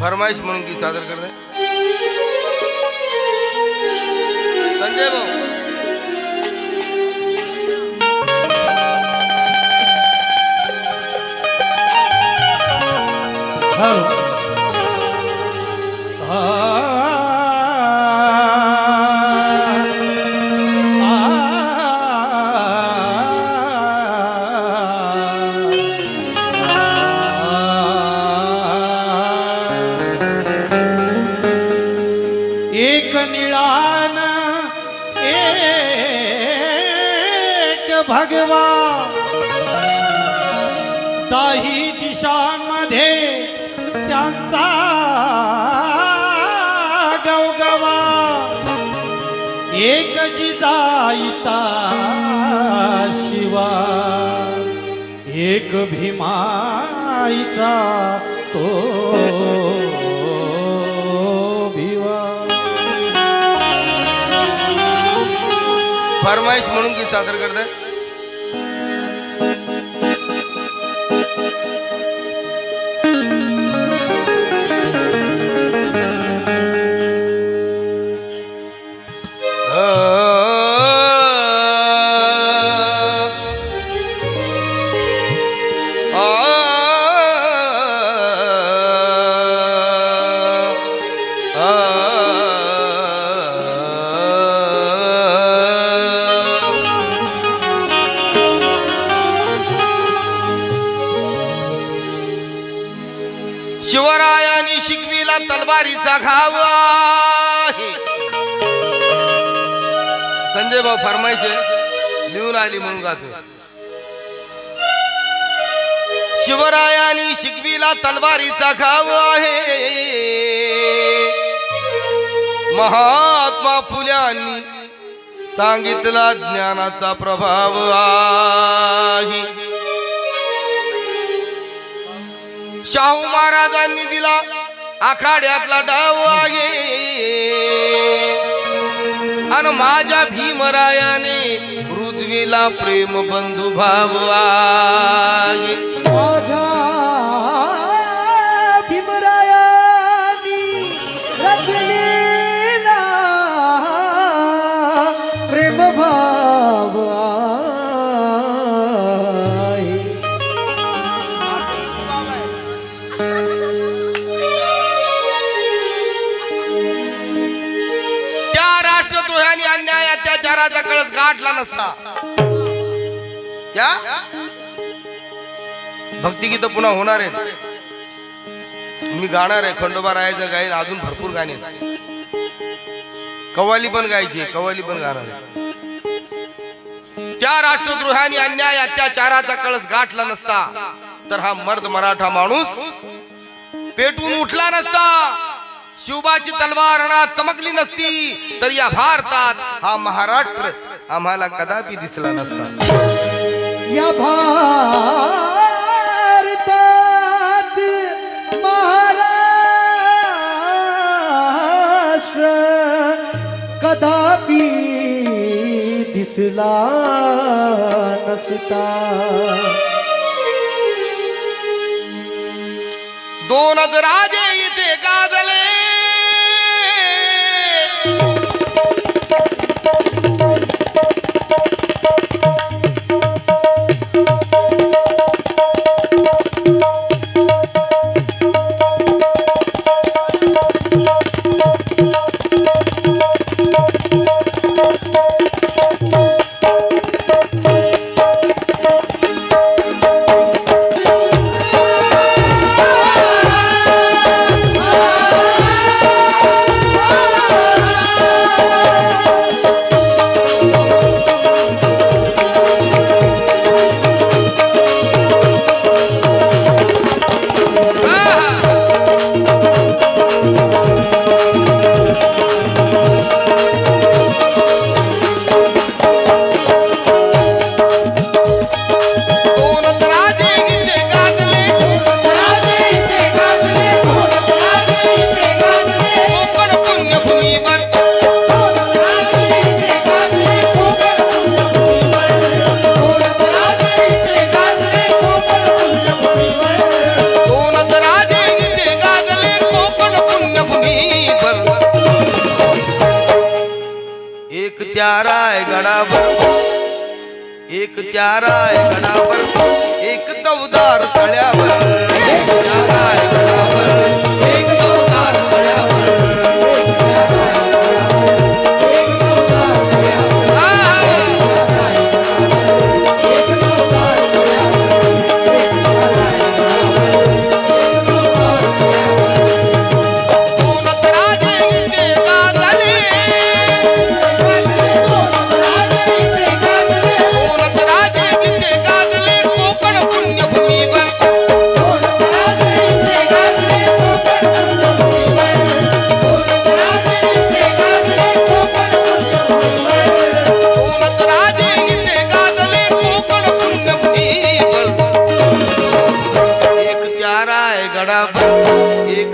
फरमाईश म्हणून की सादर करते संजय भाऊ Oh. भगवा। दाही दिशांमध्ये त्यांचा गवगवा। एक जिजाईचा शिवा। एक भीमाईचा तो भिवा। फरमाईश म्हणून की सादर करते. संजय भाऊ फरमायचे लिहून आली म्हणून गातो. शिवरायानी शिकवीला तलवारीचा घाव आहे. महात्मा फुल्यांनी सांगितला ज्ञानाचा प्रभाव आहे. शाहू महाराजांनी दिला आखाड्यातला डाव आहे. आणि माझ्या भीमरायाने पृथ्वीला प्रेम बंधू भाव माझ्या नसता क्या भक्तिगीत पुन्हा होणार आहेत. मी गाणार आहे खंडोबा रायाचं गाईन अजून भरपूर गाणे कवाली पण गायची कवाली पण गाणार आहे. त्या राष्ट्रद्रोहाने अन्याय अत्याचाराचा कळस गाठला नसता तर हा मर्द मराठा माणूस पेटून उठला नसता. शिवबाची तलवार चमकली नसती तर या भारतात हा महाराष्ट्र आम्हाला कदापि दिसला नसता. या भारतात महाराष्ट्र कदापि दिसला नसता. दोनच राजे त्याराय गडावर. एक त्याराय गडावर एक चौदार तळ्यावर. एक त्याराय गडावर एक चौदार तळ्यावर. જડાવ એક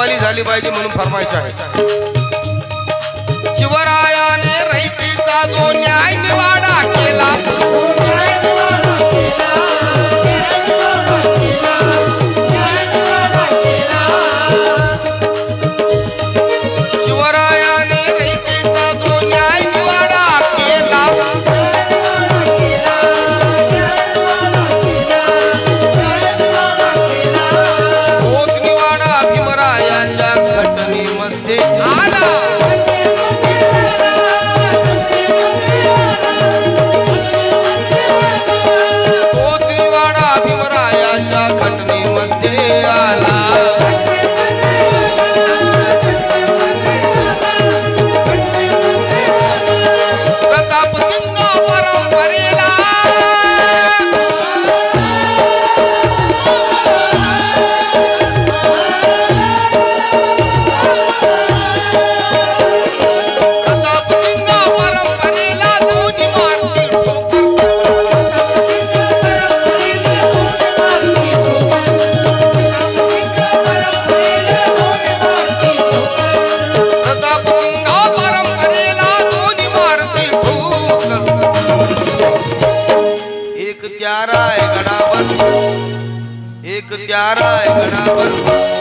आणि झाली पाहिजे म्हणून फरमाईश आहे. एक